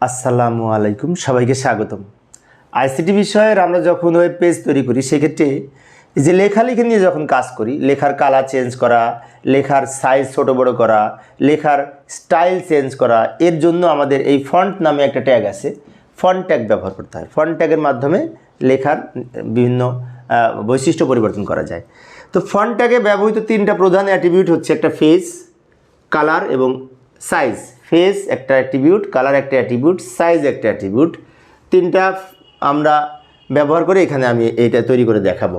আসসালামু আলাইকুম, সবাইকে স্বাগতম। আইসিটি বিষয়ের আমরা যখন ওয়েব পেজ তৈরি করি, সেক্ষেত্রে যে লেখালেখি নিয়ে যখন কাজ করি, লেখার কালার চেঞ্জ করা, লেখার সাইজ ছোট বড় করা, লেখার স্টাইল চেঞ্জ করা, এর জন্য আমাদের এই ফন্ট নামে একটা ট্যাগ আছে। ফন্ট ট্যাগ ব্যবহার করতে হয়। ফন্ট ট্যাগের মাধ্যমে লেখার বিভিন্ন বৈশিষ্ট্য পরিবর্তন করা যায়। তো ফন্ট ট্যাগে ব্যবহৃত তিনটা প্রধান অ্যাট্রিবিউট হচ্ছে একটা ফেস কালার এবং সাইজ ফেস একটা অ্যাট্রিবিউট কালার একটা অ্যাট্রিবিউট সাইজ একটা অ্যাট্রিবিউট তিনটা আমরা ব্যবহার করে এখানে আমি এইটা তৈরি করে দেখাবো।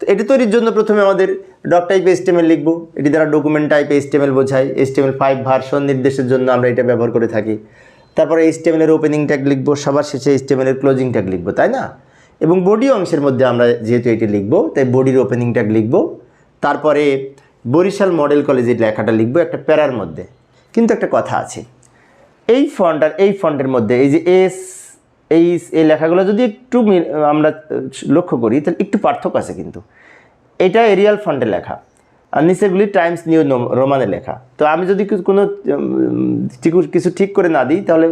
তো এটি তৈরির জন্য প্রথমে আমাদের ডক টাইপ এস্টেমেল লিখব। এটি দ্বারা ডকুমেন্ট টাইপ এস্টেমেল বোঝায়। এস্টেমেল ফাইভ ভার্সন নির্দেশের জন্য আমরা এটা ব্যবহার করে থাকি। তারপরে এস্টেমেলের ওপেনিং ট্যাগ লিখব, সবার শেষে এস্টেমেলের ক্লোজিং ট্যাগ লিখব, তাই না? এবং বডি অংশের মধ্যে আমরা যেহেতু এটি লিখব, তাই বডির ওপেনিং ট্যাগ লিখব। তারপরে বরিশাল মডেল কলেজের লেখাটা লিখব একটা প্যারার মধ্যে। কিন্তু একটা কথা আছে। এই ফন্ট আর এই ফন্টের মধ্যে এই যে এস এই এই লেখাগুলো যদি একটু আমরা লক্ষ্য করি, তাহলে একটু পার্থক্য আছে কিন্তু। এটা এরিয়াল ফন্টে লেখা, আর নিচেগুলি টাইমস নিউ রোমানে লেখা। তো আমি যদি কোনো কিছু ঠিক করে না দিই, তাহলে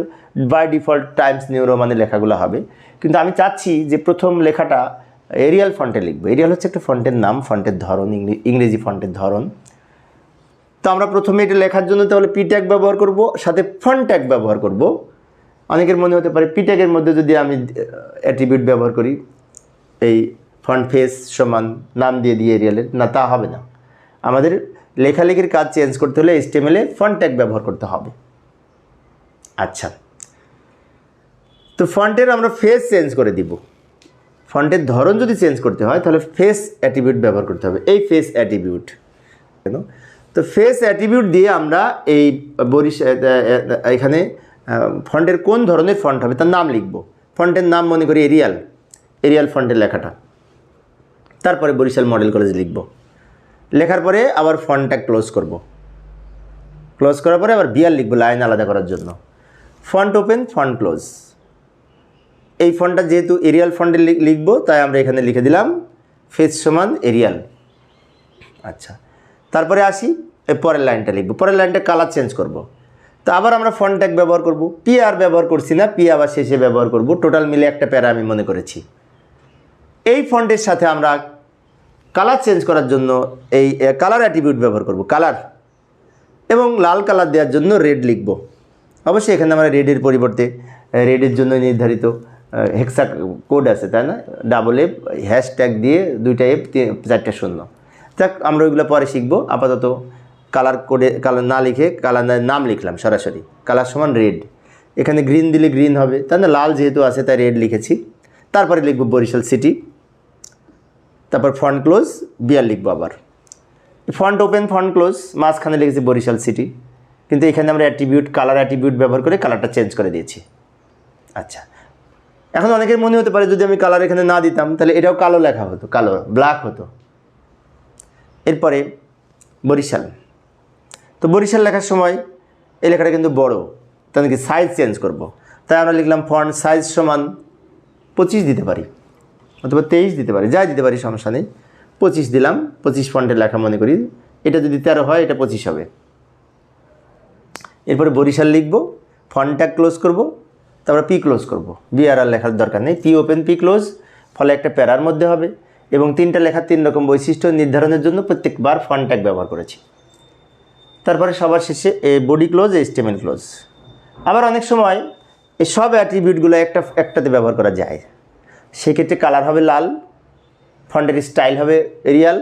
বাই ডিফল্ট টাইমস নিউ রোমানে লেখাগুলো হবে। কিন্তু আমি চাচ্ছি যে প্রথম লেখাটা এরিয়াল ফন্টে লিখব। এরিয়াল হচ্ছে একটা ফন্টের নাম ফন্টের ধরন ইংরেজি ফন্টের ধরন। তো আমরা প্রথমে এটা লেখার জন্য তাহলে পি ট্যাগ ব্যবহার করব, সাথে ফন্ট ট্যাগ ব্যবহার করব। অনেকের মনে হতে পারে পি ট্যাগের মধ্যে যদি আমি অ্যাট্রিবিউট ব্যবহার করি, এই ফন্ট ফেস সমান নাম দিয়ে দিয়ে এরিয়ালের না, তা হবে না। আমাদের লেখালেখির কাজ চেঞ্জ করতে হলে এস্টেমেলে ফন্ট ট্যাগ ব্যবহার করতে হবে। আচ্ছা। তো ফন্টের আমরা ফেস চেঞ্জ করে দিব। ফন্টের ধরন যদি চেঞ্জ করতে হয়, তাহলে ফেস অ্যাট্রিবিউট ব্যবহার করতে হবে। এই ফেস অ্যাট্রিবিউট কেন? তো ফেস অ্যাট্রিবিউট দিয়ে আমরা এই বরিশ এখানে ফন্টের কোন ধরনের ফন্ট হবে, তার নাম লিখব। ফন্টের নাম মনে করি এরিয়াল এরিয়াল ফন্টের লেখাটা। তারপরে বরিশাল মডেল কলেজ লিখব। লেখার পরে আবার ফন্টটা ক্লোজ করব। ক্লোজ করার পরে আবার বিয়ার লিখব লাইন আলাদা করার জন্য। Font open, font close. এই ফন্টটা যেহেতু এরিয়াল ফন্টে লিখব, তাই আমরা এখানে লিখে দিলাম ফেস সমান এরিয়াল আচ্ছা। তারপরে আসি পরের লাইনটা লিখব। পরের লাইনটা কালার চেঞ্জ করব। তো আবার আমরা ফন্ট ট্যাগ ব্যবহার করব। পি আর ব্যবহার করছি না পি আবার শেষে ব্যবহার করব। টোটাল মিলে একটা প্যারা আমি মনে করেছি। এই ফন্টের সাথে আমরা কালার চেঞ্জ করার জন্য এই কালার অ্যাট্রিবিউট ব্যবহার করব কালার এবং লাল কালার দেওয়ার জন্য রেড লিখব। অবশ্যই এখানে আমরা রেডের পরিবর্তে রেডের জন্য নির্ধারিত হেক্সা কোড আছে, তাই না? ডাবল এফ হ্যাশট্যাগ দিয়ে দুইটা এফ চারটা শূন্য। যাক, আমরা ওইগুলো পরে শিখব। আপাতত কালার কোডে, কালার না লিখে কালার নাম লিখলাম সরাসরি। কালার সমান রেড এখানে গ্রিন দিলে গ্রিন হবে তাই না লাল যেহেতু আছে তাই রেড লিখেছি। তারপরে লিখব বরিশাল সিটি তারপর ফ্রন্ট ক্লোজ বিয়ার লিখব আবার। ফ্রন্ট ওপেন ফ্রন্ট ক্লোজ মাঝখানে লিখেছি বরিশাল সিটি কিন্তু এখানে আমরা অ্যাট্রিবিউট কালার অ্যাট্রিবিউট ব্যবহার করে কালারটা চেঞ্জ করে দিয়েছি। আচ্ছা। এখন অনেকের মনে হতে পারে যদি আমি কালার এখানে না দিতাম, তাহলে এটাও কালো লেখা হতো, কালো ব্ল্যাক হতো। এরপরে বরিশাল। তো বরিশাল লেখার সময় এই লেখাটা কিন্তু বড়। তাহলে কি সাইজ চেঞ্জ করব। তাই আমরা লিখলাম ফন্ট সাইজ সমান পঁচিশ দিতে পারি, অথবা তেইশ দিতে পারি, যাই দিতে পারি, সমস্যা নেই। পঁচিশ দিলাম, পঁচিশ ফন্টের লেখা মনে করি। এটা যদি তেরো হয়, এটা পঁচিশ হবে। এরপরে বরিশাল লিখব ফন্টটা ক্লোজ করব, তারপরে পি ক্লোজ করব। বিআরআর লেখার দরকার নেই। পি ওপেন পি ক্লোজ ফলে একটা প্যারার মধ্যে হবে। এবং তিনটা লেখার তিন রকম বৈশিষ্ট্য নির্ধারণের জন্য প্রত্যেকবার ফন্ট ট্যাগ ব্যবহার করেছি। তারপরে সবার শেষে এ বডি ক্লোজ এস্টেমেল ক্লোজ আবার অনেক সময় এই সব অ্যাট্রিবিউটগুলো একটা, একটাতে ব্যবহার করা যায়। সেক্ষেত্রে কালার হবে লাল ফন্টের স্টাইল হবে এরিয়াল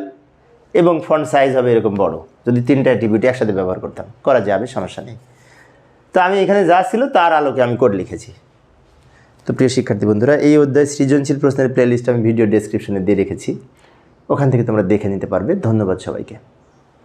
এবং ফন্ট সাইজ হবে এরকম বড়। যদি তিনটা অ্যাট্রিবিউট একসাথে ব্যবহার করতাম, করা যাবে, সমস্যা নেই। তো আমি এখানে যা ছিল তার আলোকে আমি কোড লিখেছি। তো প্রিয় শিক্ষার্থী বন্ধুরা, এই অধ্যায় সৃজনশীল প্রশ্নের প্লেলিস্ট আমি ভিডিও ডেসক্রিপশনে দিয়ে রেখেছি। ওখান থেকে তোমরা দেখে নিতে পারবে। ধন্যবাদ সবাইকে।